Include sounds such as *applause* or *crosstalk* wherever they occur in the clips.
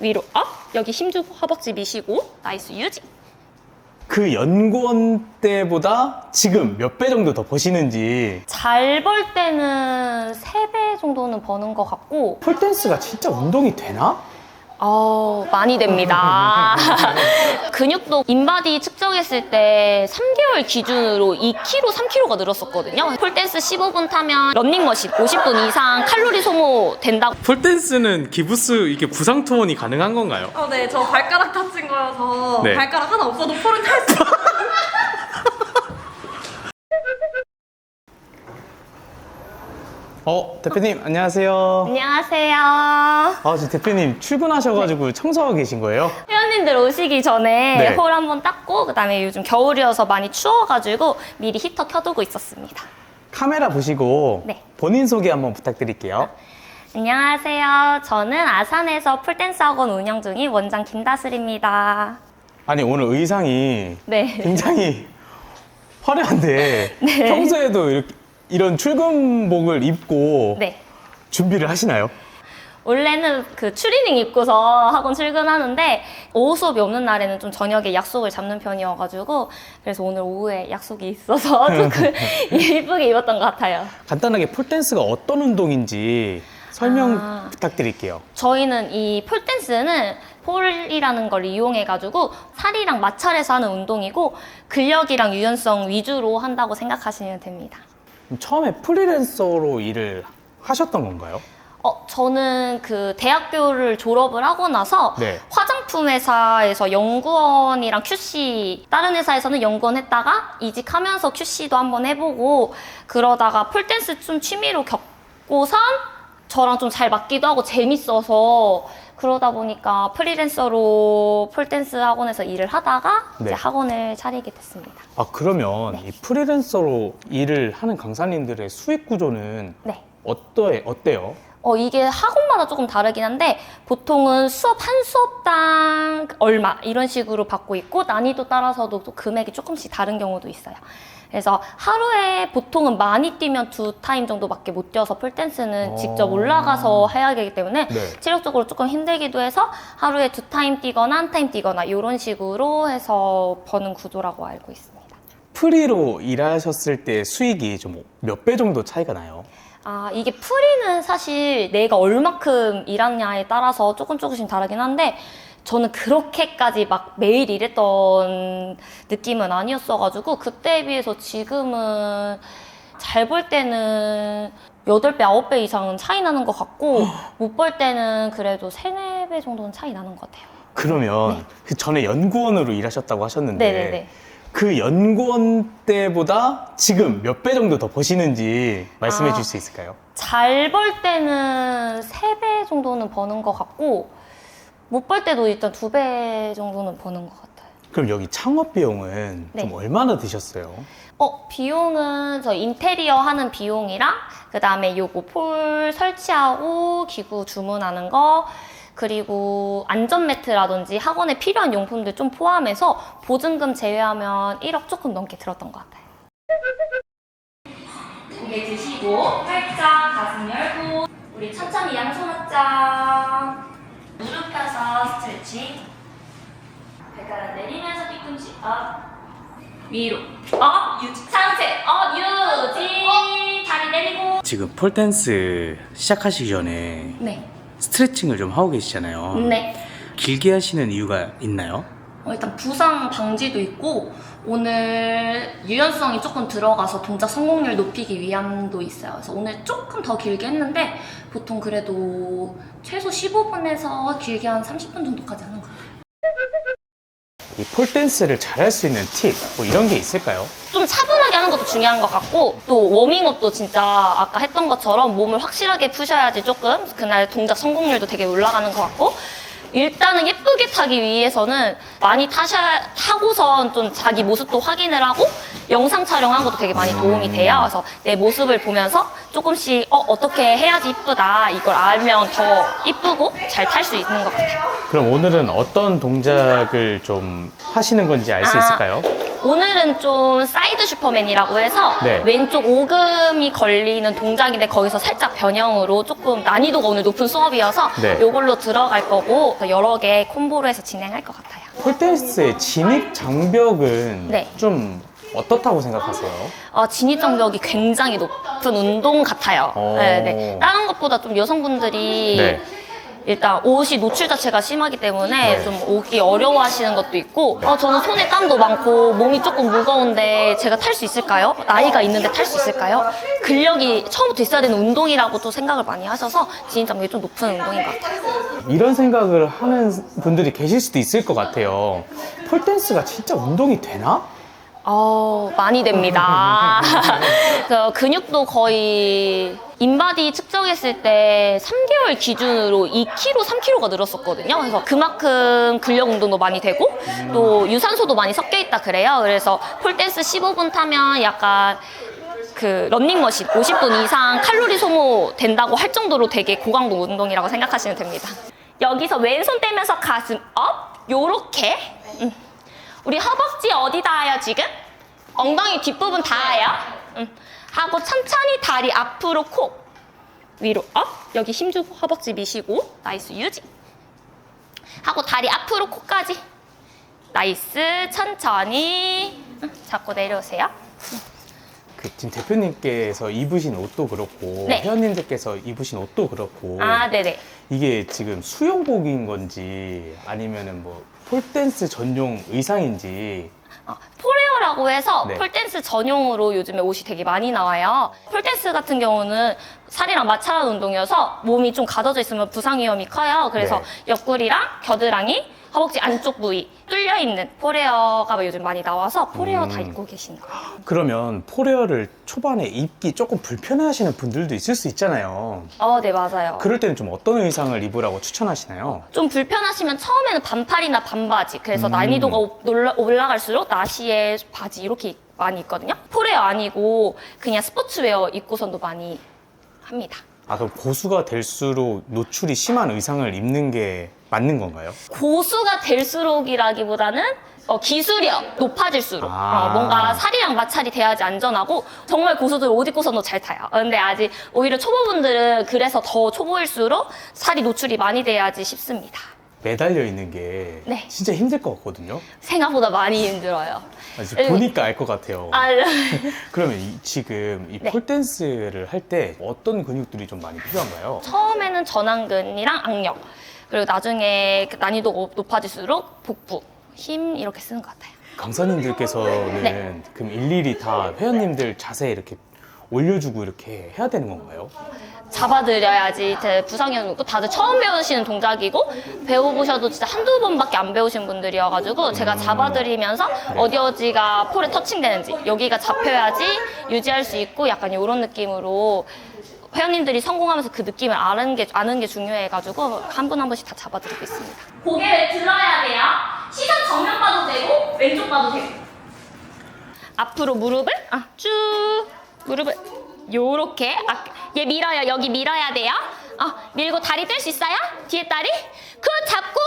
위로 업. 여기 힘주고 허벅지 미시고. 나이스 유지. 그 연구원 때보다 지금 몇 배 정도 더 버시는지. 잘 벌 때는 3배 정도는 버는 것 같고. 폴댄스가 진짜 운동이 되나? 어, 많이 됩니다. *laughs* 근육도 인바디 측정했을 때 3개월 기준으로 2kg, 3kg가 늘었었거든요. 폴댄스 15분 타면 런닝머신 50분 이상 칼로리 소모 된다고. 폴댄스는 기부스 이게 부상 투혼이 가능한 건가요? 어, 네, 저 발가락 다친 거여서 네. 발가락 하나 없어도 폴은 탈 수. 어 대표님 안녕하세요. 안녕하세요. 아 지금 대표님 출근하셔가지고 청소하고 계신 거예요? 회원님들 오시기 전에 네. 홀 한번 닦고 그다음에 요즘 겨울이어서 많이 추워가지고 미리 히터 켜두고 있었습니다. 카메라 보시고 네. 본인 소개 한번 부탁드릴게요. 안녕하세요. 저는 아산에서 풀댄스 학원 운영 중인 원장 김다슬입니다. 아니 오늘 의상이 네. 굉장히 화려한데 *laughs* 네. 평소에도 이렇게 이런 출근복을 입고 네. 준비를 하시나요? 원래는 그 추리닝 입고서 학원 출근하는데 오후 수업이 없는 날에는 좀 저녁에 약속을 잡는 편이어가지고 그래서 오늘 오후에 약속이 있어서 *laughs* 조금 *laughs* 예쁘게 입었던 것 같아요. 간단하게 폴댄스가 어떤 운동인지 설명 아. 부탁드릴게요. 저희는 이 폴댄스는 폴이라는 걸 이용해가지고 살이랑 마찰해서 하는 운동이고 근력이랑 유연성 위주로 한다고 생각하시면 됩니다. 처음에 프리랜서로 일을 하셨던 건가요? 어, 저는 그 대학교를 졸업을 하고 나서 네. 화장품 회사에서 연구원이랑 QC 다른 회사에서는 연구원 했다가 이직하면서 QC도 한번 해보고 그러다가 폴댄스 좀 취미로 겪고선 저랑 좀 잘 맞기도 하고 재밌어서 그러다 보니까 프리랜서로 폴댄스 학원에서 일을 하다가 네. 이제 학원을 차리게 됐습니다. 아 그러면 네. 이 프리랜서로 일을 하는 강사님들의 수익 구조는 네. 어떠해, 어때요? 어, 이게 학원마다 조금 다르긴 한데, 보통은 수업 한 수업당 얼마, 이런 식으로 받고 있고, 난이도 따라서도 또 금액이 조금씩 다른 경우도 있어요. 그래서 하루에 보통은 많이 뛰면 두 타임 정도밖에 못 뛰어서 폴댄스는 어. 직접 올라가서 해야 되기 때문에 네. 체력적으로 조금 힘들기도 해서 하루에 두 타임 뛰거나 한 타임 뛰거나 이런 식으로 해서 버는 구조라고 알고 있습니다. 프리로 일하셨을 때 수익이 좀 몇 배 정도 차이가 나요? 아, 이게 프리는 사실 내가 얼마큼 일하냐에 따라서 조금 조금씩 다르긴 한데, 저는 그렇게까지 막 매일 일했던 느낌은 아니었어가지고, 그때에 비해서 지금은 잘벌 때는 8배, 9배 이상은 차이 나는 것 같고, 못벌 때는 그래도 3, 4배 정도는 차이 나는 것 같아요. 그러면 네. 그 전에 연구원으로 일하셨다고 하셨는데 네네네. 그 연구원 때보다 지금 몇 배 정도 더 버시는지 말씀해 아. 줄수 있을까요? 잘 벌 때는 3배 정도는 버는 것 같고, 못 벌 때도 일단 2배 정도는 버는 것 같아요. 그럼 여기 창업 비용은 네. 좀 얼마나 드셨어요? 어, 비용은 저 인테리어 하는 비용이랑 그 다음에 요거 폴 설치하고 기구 주문하는 거 그리고 안전 매트라든지 학원에 필요한 용품들 좀 포함해서 보증금 제외하면 1억 조금 넘게 들었던 것 같아요. 고개 드시고 활짝 가슴 열고 우리 천천히 양손 합장 무릎 펴서 스트레칭 발가락 내리면서 뒤꿈치 업 위로 업 유지 상체 업 유지 다리 내리고 지금 폴댄스 시작하시기 전에 네 스트레칭을 좀 하고 계시잖아요. 네. 길게 하시는 이유가 있나요? 어, 일단 부상 방지도 있고 오늘 유연성이 조금 들어가서 동작 성공률 높이기 위함도 있어요. 그래서 오늘 조금 더 길게 했는데 보통 그래도 최소 15분에서 길게 한 30분 정도까지 하는 것 같아요. 이 폴댄스를 잘할 수 있는 팁, 뭐 이런 게 있을까요? 좀 차분하게 하는 것도 중요한 것 같고 또 워밍업도 진짜 아까 했던 것처럼 몸을 확실하게 푸셔야지 조금 그날 동작 성공률도 되게 올라가는 것 같고 일단은 예쁘게 타기 위해서는 많이 타셔 타고선 좀 자기 모습도 확인을 하고 영상 촬영한 것도 되게 많이 도움이 돼요. 그래서 내 모습을 보면서 조금씩 어, 어떻게 해야지 이쁘다 이걸 알면 더 이쁘고 잘 탈 수 있는 것 같아요. 그럼 오늘은 어떤 동작을 좀 하시는 건지 알 수 아. 있을까요? 오늘은 좀 사이드 슈퍼맨이라고 해서 네. 왼쪽 오금이 걸리는 동작인데 거기서 살짝 변형으로 조금 난이도가 오늘 높은 수업이어서 네. 이걸로 들어갈 거고 여러 개 콤보로 해서 진행할 것 같아요. 폴댄스의 진입 장벽은 네. 좀 어떻다고 생각하세요? 어, 진입 장벽이 굉장히 높은 운동 같아요. 오. 네, 네. 다른 것보다 좀 여성분들이 네. 일단 옷이 노출 자체가 심하기 때문에 네. 좀 오기 어려워하시는 것도 있고 어, 저는 손에 땀도 많고 몸이 조금 무거운데 제가 탈 수 있을까요? 나이가 있는데 탈 수 있을까요? 근력이 처음부터 있어야 되는 운동이라고 또 생각을 많이 하셔서 진입 장벽이 좀 높은 운동인 것 같아요. 이런 생각을 하는 분들이 계실 수도 있을 것 같아요. 폴댄스가 진짜 운동이 되나? 어, 많이 됩니다. *laughs* 그 근육도 거의 인바디 측정했을 때 3개월 기준으로 2kg, 3kg가 늘었었거든요. 그래서 그만큼 근력 운동도 많이 되고 또 유산소도 많이 섞여 있다 그래요. 그래서 폴댄스 15분 타면 약간 그 런닝머신 50분 이상 칼로리 소모 된다고 할 정도로 되게 고강도 운동이라고 생각하시면 됩니다. 여기서 왼손 떼면서 가슴 업 요렇게 음. 우리 허벅지 어디 닿아요 지금? 엉덩이 뒷부분 닿아요? 응. 하고 천천히 다리 앞으로 콕 위로 업. 여기 힘주고 허벅지 미시고. 나이스 유지. 하고 다리 앞으로 콕까지. 나이스 천천히. 응, 잡고 내려오세요 그 지금 대표님께서 입으신 옷도 그렇고 네. 회원님들께서 입으신 옷도 그렇고 아 네네 이게 지금 수영복인 건지 아니면은 뭐 폴댄스 전용 의상인지 어, 폴웨어라고 해서 네. 폴댄스 전용으로 요즘에 옷이 되게 많이 나와요. 폴댄스 같은 경우는 살이랑 마찰하는 운동이어서 몸이 좀 가둬져 있으면 부상 위험이 커요. 그래서 네. 옆구리랑 겨드랑이, 허벅지 안쪽 부위 뚫려 있는 폴웨어가 요즘 많이 나와서 폴웨어 다 음. 입고 계시는 거예요. 그러면 폴웨어를 초반에 입기 조금 불편해하시는 분들도 있을 수 있잖아요. 어, 네 맞아요. 그럴 때는 좀 어떤 의상을 입으라고 추천하시나요? 좀 불편하시면 처음에는 반팔이나 반바지 그래서 음. 난이도가 오- 올라갈수록 나시에 바지 이렇게 많이 입거든요 폴웨어 아니고 그냥 스포츠웨어 입고선도 많이 합니다 아 그럼 고수가 될수록 노출이 심한 의상을 입는 게 맞는 건가요? 고수가 될수록이라기보다는 어, 기술이 높아질수록 아. 어, 뭔가 살이랑 마찰이 돼야지 안전하고 정말 고수들 옷 입고서도 잘 타요. 어, 근데 아직 오히려 초보분들은 그래서 더 초보일수록 살이 노출이 많이 돼야지 쉽습니다. 매달려 있는 게 네. 진짜 힘들 것 같거든요. 생각보다 많이 힘들어요. 아, 네. 보니까 알 것 같아요. 아, *laughs* 그러면 이- 지금 이 네. 폴댄스를 할 때 어떤 근육들이 좀 많이 필요한가요? 처음에는 전완근이랑 악력 그리고 나중에 그 난이도가 높아질수록 복부 힘 이렇게 쓰는 것 같아요. 강사님들께서는 네. 그럼 일일이 다 회원님들 자세 이렇게 올려주고 이렇게 해야 되는 건가요? 잡아드려야지 제 부상이 없고 다들 처음 배우시는 동작이고 배워보셔도 진짜 한두 번밖에 안 배우신 분들이어가지고 제가 잡아드리면서 어디 어디가 폴에 터칭되는지 여기가 잡혀야지 유지할 수 있고 약간 이런 느낌으로 회원님들이 성공하면서 그 느낌을 아는 게, 아는 게 중요해가지고 한 분 한 분씩 다 잡아드리고 있습니다. 고개를 들어야 돼요. 시선 정면 봐도 되고 왼쪽 봐도 되고. 앞으로 무릎을? 아, 쭉. 무릎을. 요렇게. 아, 얘 밀어요. 여기 밀어야 돼요. 어, 밀고 다리 뗄수 있어요? 뒤에 다리? 그 잡고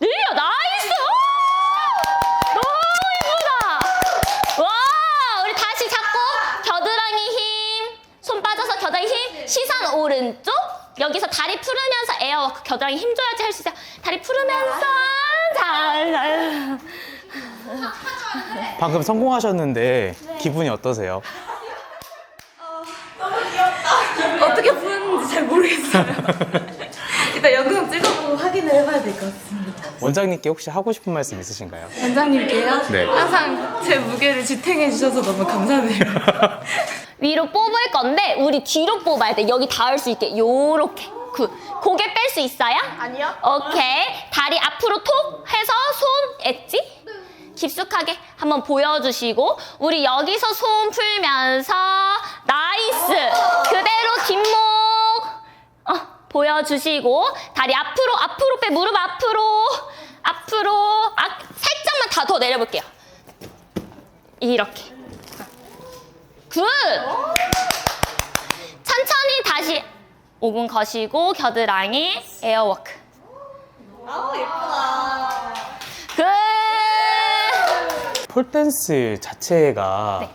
늘려. 나이스! 오! 너무 예쁘다 와 우리 다시 잡고 겨드랑이 힘손 빠져서 겨드랑이 힘 시선 오른쪽 여기서 다리 풀으면서 에어워크 겨드랑이 힘 줘야지 할 수 있어요 다리 풀으면서 잘, 잘. 방금 성공하셨는데 기분이 어떠세요? 어떻게 부르는지 잘 모르겠어요. *laughs* 일단 영상 찍어보고 확인을 해봐야 될 것 같습니다. 원장님께 혹시 하고 싶은 말씀 있으신가요? 원장님께요? 네. 항상 제 무게를 지탱해 주셔서 너무 감사드려요. *laughs* 위로 뽑을 건데 우리 뒤로 뽑아야 돼. 여기 닿을 수 있게 요렇게. 굿. 고개 뺄 수 있어요? 아니요. 오케이. 다리 앞으로 톡 해서 손 엣지? 깊숙하게 한번 보여주시고 우리 여기서 손 풀면서 나이스. 그대로 뒷목 어, 보여주시고 다리 앞으로 앞으로 빼 무릎 앞으로 앞으로 아, 살짝만 다 더 내려볼게요. 이렇게 굿! 천천히 다시 5분 거시고 겨드랑이 에어워크. 아 예쁘다. 굿! 폴댄스 자체가 네.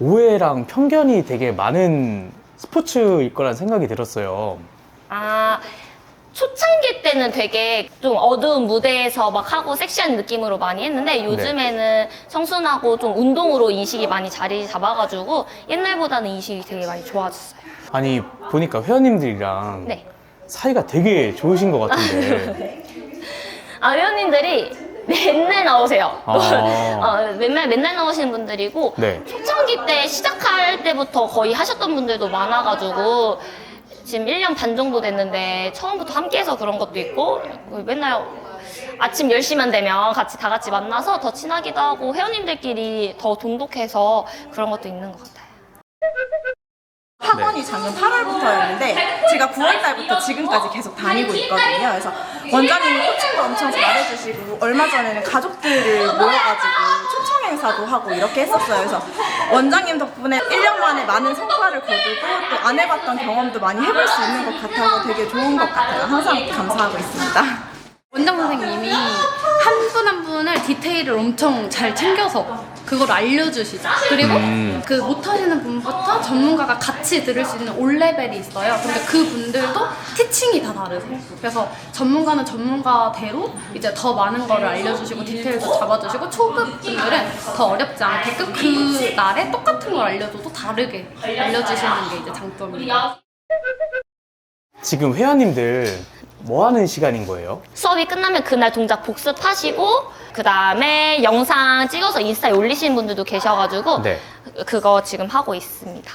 오해랑 편견이 되게 많은 스포츠일 거란 생각이 들었어요. 아, 초창기 때는 되게 좀 어두운 무대에서 막 하고 섹시한 느낌으로 많이 했는데 요즘에는 청순하고 좀 운동으로 인식이 많이 자리 잡아가지고 옛날보다는 인식이 되게 많이 좋아졌어요. 아니 보니까 회원님들이랑 네. 사이가 되게 좋으신 것 같은데 *laughs* 아, 회원님들이 맨날 나오세요. 아. 어, *laughs* 맨날, 맨날 나오시는 분들이고, 네. 초창기 때 시작할 때부터 거의 하셨던 분들도 많아가지고, 지금 1년 반 정도 됐는데, 처음부터 함께해서 그런 것도 있고, 맨날 아침 10시만 되면 같이 다 같이 만나서 더 친하기도 하고, 회원님들끼리 더 돈독해서 그런 것도 있는 것 같아요. 학원이 작년 8월부터였는데 제가 9월 달부터 지금까지 계속 다니고 있거든요. 그래서 원장님이 코칭도 엄청 잘해주시고 얼마 전에는 가족들을 모여가지고 행사도 하고 이렇게 했었어요. 그래서 원장님 덕분에 1년 만에 많은 성과를 거두고 또 안 해봤던 경험도 많이 해볼 수 있는 것 같아서 되게 좋은 것 같아요. 항상 감사하고 있습니다. 원장 선생님이 한 분 한 분을 디테일을 엄청 잘 챙겨서 그걸 알려주시죠. 그리고 음. 그 못하시는 분부터 전문가가 같이 들을 수 있는 올 레벨이 있어요. 근데 그 분들도 티칭이 다 다르세요. 그래서 전문가는 전문가대로 이제 더 많은 거를 알려주시고 디테일도 잡아주시고 초급 분들은 더 어렵지 않게끔 그 날에 똑같은 걸 알려줘도 다르게 알려주시는 게 이제 장점이에요. 지금 회원님들 뭐 하는 시간인 거예요? 수업이 끝나면 그날 동작 복습하시고, 그 다음에 영상 찍어서 인스타에 올리시는 분들도 계셔가지고, 네. 그거 지금 하고 있습니다.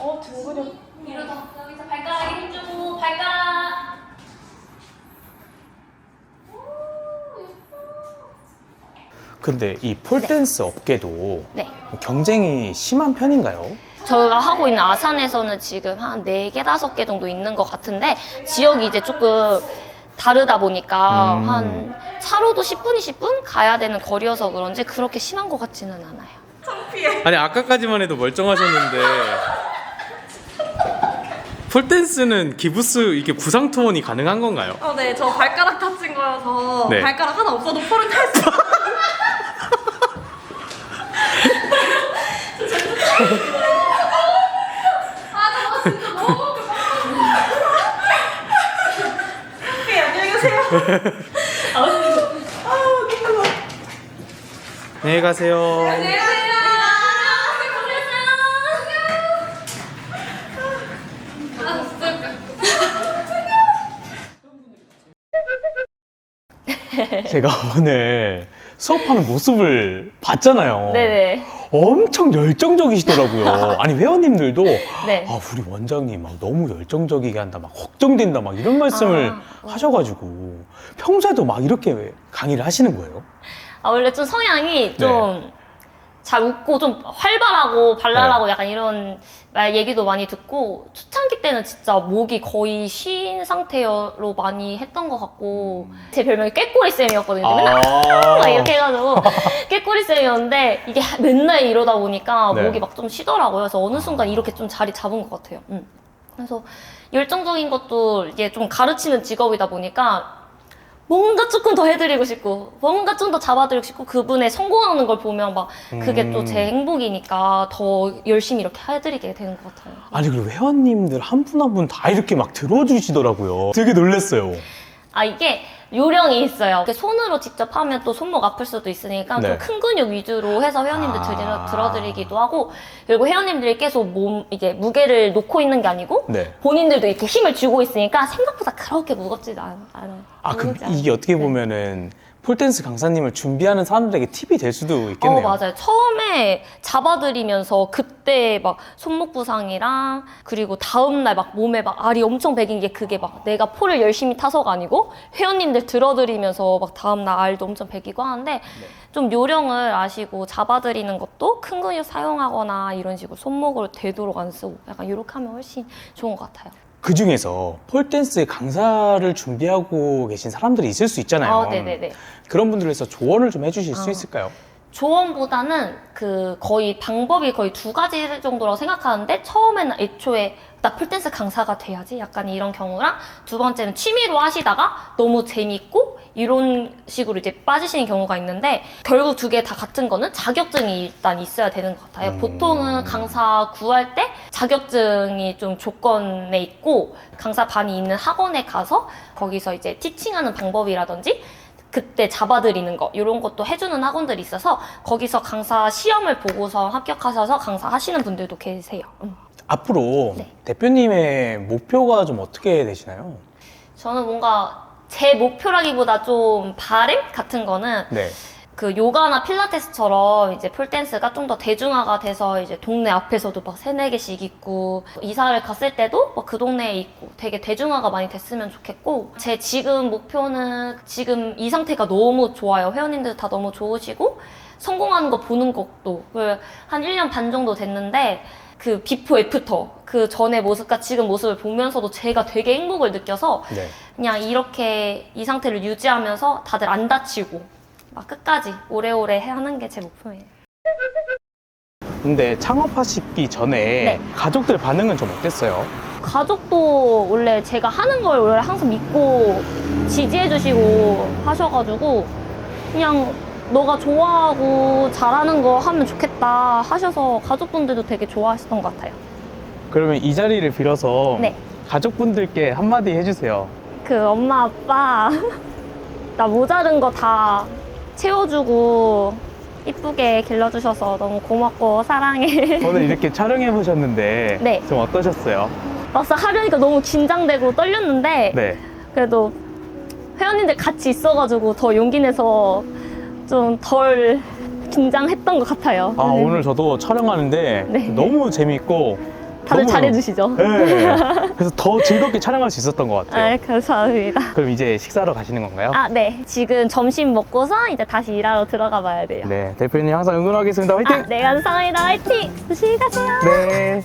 어, 등근육 더 여기서 발가락에 힘주고 발가락 근데 이 폴댄스 업계도 네 경쟁이 심한 편인가요? 저희가 하고 있는 아산에서는 지금 한 4개, 5개 정도 있는 것 같은데 지역이 이제 조금 다르다 보니까 음. 한 차로도 10분, 20분 가야 되는 거리여서 그런지 그렇게 심한 것 같지는 않아요. 아니 아까까지만 해도 멀쩡하셨는데 폴댄스는 기부스 이게 부상 투혼이 가능한 건가요? 어, 네, 저 발가락 다친 거여서 네. 발가락 하나 없어도 폴은 탈 수. 네, 안녕히 계세요. 안녕히 가세요. 제가 *laughs* 오늘 수업하는 모습을 봤잖아요. 네네. 엄청 열정적이시더라고요. *laughs* 아니 회원님들도 네. 아 우리 원장님 막 너무 열정적이게 한다, 막 걱정된다, 막 이런 말씀을 아, 하셔가지고 평소에도 막 이렇게 강의를 하시는 거예요? 아, 원래 좀 성향이 네. 좀 잘 웃고 좀 활발하고 발랄하고 네. 약간 이런 말 얘기도 많이 듣고 초창기 때는 진짜 목이 거의 쉰 상태로 많이 했던 것 같고 제 별명이 꾀꼬리 쌤이었거든요. 맨날 *laughs* 막 이렇게 해가지고 *laughs* 꾀꼬리 쌤이었는데 이게 맨날 이러다 보니까 네. 목이 막 좀 쉬더라고요. 그래서 어느 순간 이렇게 좀 자리 잡은 것 같아요. 음. 그래서 열정적인 것도 이게 좀 가르치는 직업이다 보니까 뭔가 조금 더 해드리고 싶고 뭔가 좀 더 잡아드리고 싶고 그분의 성공하는 걸 보면 막 그게 음. 또 제 행복이니까 더 열심히 이렇게 해드리게 되는 것 같아요. 아니 그리고 회원님들 한 분 한 분 다 이렇게 막 들어주시더라고요. 되게 놀랐어요. 아 이게 요령이 있어요. 이렇게 손으로 직접 하면 또 손목 아플 수도 있으니까 네. 좀 큰 근육 위주로 해서 회원님들 아. 들여, 들어 드리기도 하고 그리고 회원님들이 계속 몸 이제 무게를 놓고 있는 게 아니고 네. 본인들도 이렇게 힘을 주고 있으니까 생각보다 그렇게 무겁지도 않, 않아요. 아, 그, 무겁지 않아요. 이게 어떻게 네. 보면은 폴댄스 강사님을 준비하는 사람들에게 팁이 될 수도 있겠네요. 어, 맞아요. 처음에 잡아드리면서 그때 막 손목 부상이랑 그리고 다음날 막 몸에 막 알이 엄청 배긴 게 그게 막 내가 폴을 열심히 타서가 아니고 회원님들 들어드리면서 막 다음날 알도 엄청 배기고 하는데 좀 요령을 아시고 잡아드리는 것도 큰 근육 사용하거나 이런 식으로 손목을 되도록 안 쓰고 약간 이렇게 하면 훨씬 좋은 것 같아요. 그 중에서 폴댄스 강사를 준비하고 계신 사람들이 있을 수 있잖아요. 아, 네네네. 그런 분들을 위해서 조언을 좀 해주실 수 아. 있을까요? 조언보다는 그 거의 방법이 거의 두 가지 정도라고 생각하는데 처음에는 애초에 나 폴댄스 강사가 돼야지 약간 이런 경우랑 두 번째는 취미로 하시다가 너무 재밌고 이런 식으로 이제 빠지시는 경우가 있는데 결국 두 개 다 같은 거는 자격증이 일단 있어야 되는 것 같아요. 음. 보통은 강사 구할 때 자격증이 좀 조건에 있고 강사 반이 있는 학원에 가서 거기서 이제 티칭하는 방법이라든지 그때 잡아드리는 거 이런 것도 해주는 학원들이 있어서 거기서 강사 시험을 보고서 합격하셔서 강사 하시는 분들도 계세요. 음. 앞으로 네. 대표님의 목표가 좀 어떻게 되시나요? 저는 뭔가 제 목표라기보다 좀 바램 같은 거는 네. 그 요가나 필라테스처럼 이제 폴댄스가 좀 더 대중화가 돼서 이제 동네 앞에서도 막 세네 개씩 있고 이사를 갔을 때도 막 그 동네에 있고 되게 대중화가 많이 됐으면 좋겠고 제 지금 목표는 지금 이 상태가 너무 좋아요. 회원님들 다 너무 좋으시고 성공하는 거 보는 것도 그한 1년 반 정도 됐는데 그 비포 애프터 그 전의 모습과 지금 모습을 보면서도 제가 되게 행복을 느껴서 네. 그냥 이렇게 이 상태를 유지하면서 다들 안 다치고 막 끝까지 오래오래 하는 게 제 목표예요. 근데 창업하시기 전에 네. 가족들 반응은 좀 어땠어요? 가족도 원래 제가 하는 걸 원래 항상 믿고 지지해주시고 하셔가지고 그냥 너가 좋아하고 잘하는 거 하면 좋겠다 하셔서 가족분들도 되게 좋아하셨던 것 같아요. 그러면 이 자리를 빌어서 네. 가족분들께 한마디 해주세요. 그 엄마 아빠 *laughs* 나 모자른 거 다 채워주고 이쁘게 길러주셔서 너무 고맙고 사랑해. *laughs* 오늘 이렇게 촬영해 보셨는데 네. 좀 어떠셨어요? 막상 하려니까 너무 긴장되고 떨렸는데 네. 그래도 회원님들 같이 있어가지고 더 용기 내서 좀 덜 긴장했던 것 같아요. 아 네. 오늘 저도 촬영하는데 네. 너무 재밌고 다들 너무- 잘해주시죠. 네. *laughs* 그래서 더 즐겁게 촬영할 수 있었던 것 같아요. 아, 감사합니다. 그럼 이제 식사하러 가시는 건가요? 아, 네. 지금 점심 먹고서 이제 다시 일하러 들어가 봐야 돼요. 네, 대표님 항상 응원하겠습니다. 화이팅! 아, 네, 감사합니다. 화이팅! 조심히 가세요. 네.